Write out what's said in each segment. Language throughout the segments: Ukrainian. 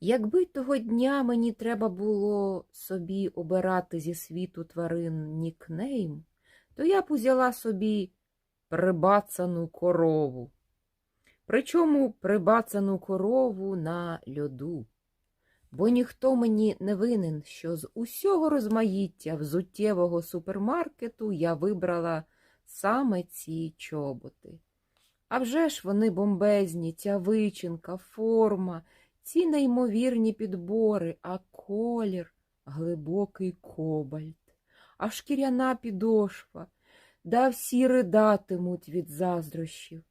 Якби того дня мені треба було собі обирати зі світу тварин нікнейм, то я б узяла собі прибацану корову. Причому прибацану корову на льоду. Бо ніхто мені не винен, що з усього розмаїття взуттєвого супермаркету я вибрала саме ці чоботи. А вже ж вони бомбезні, ця вичинка, форма, ці неймовірні підбори, а колір глибокий кобальт, а шкіряна підошва, да всі ридатимуть від заздрощів.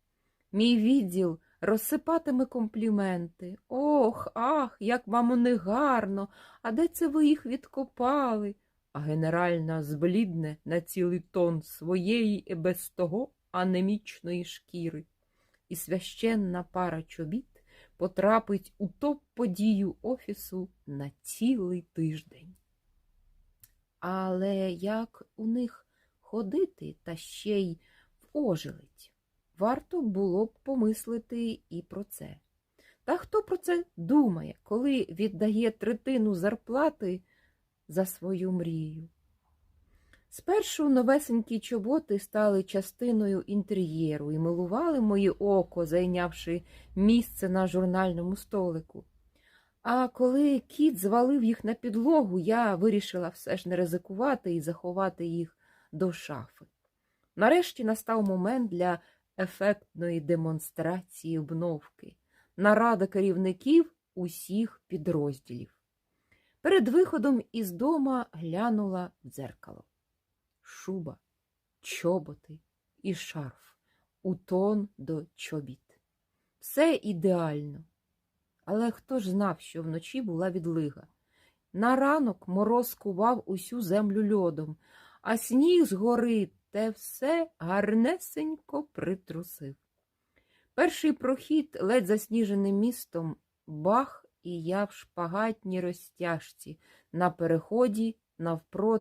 Мій відділ розсипатиме компліменти. Ох, ах, як вам вони гарно, а де це ви їх відкопали? А генеральна зблідне на цілий тон своєї і без того анемічної шкіри. І священна пара чобіт потрапить у топ-подію офісу на цілий тиждень. Але як у них ходити та ще й в ожеледь? Варто було б помислити і про це. Та хто про це думає, коли віддає третину зарплати за свою мрію? Спершу новесенькі чоботи стали частиною інтер'єру і милували моє око, зайнявши місце на журнальному столику. А коли кіт звалив їх на підлогу, я вирішила все ж не ризикувати і заховати їх до шафи. Нарешті настав момент для ефектної демонстрації обновки, нарада керівників усіх підрозділів. Перед виходом із дома глянула в дзеркало. Шуба, чоботи і шарф у тон до чобіт. Все ідеально. Але хто ж знав, що вночі була відлига? На ранок мороз кував усю землю льодом, а сніг згори те все гарнесенько притрусив. Перший прохід ледь засніженим містом бах і я в шпагатній розтяжці на переході навпроти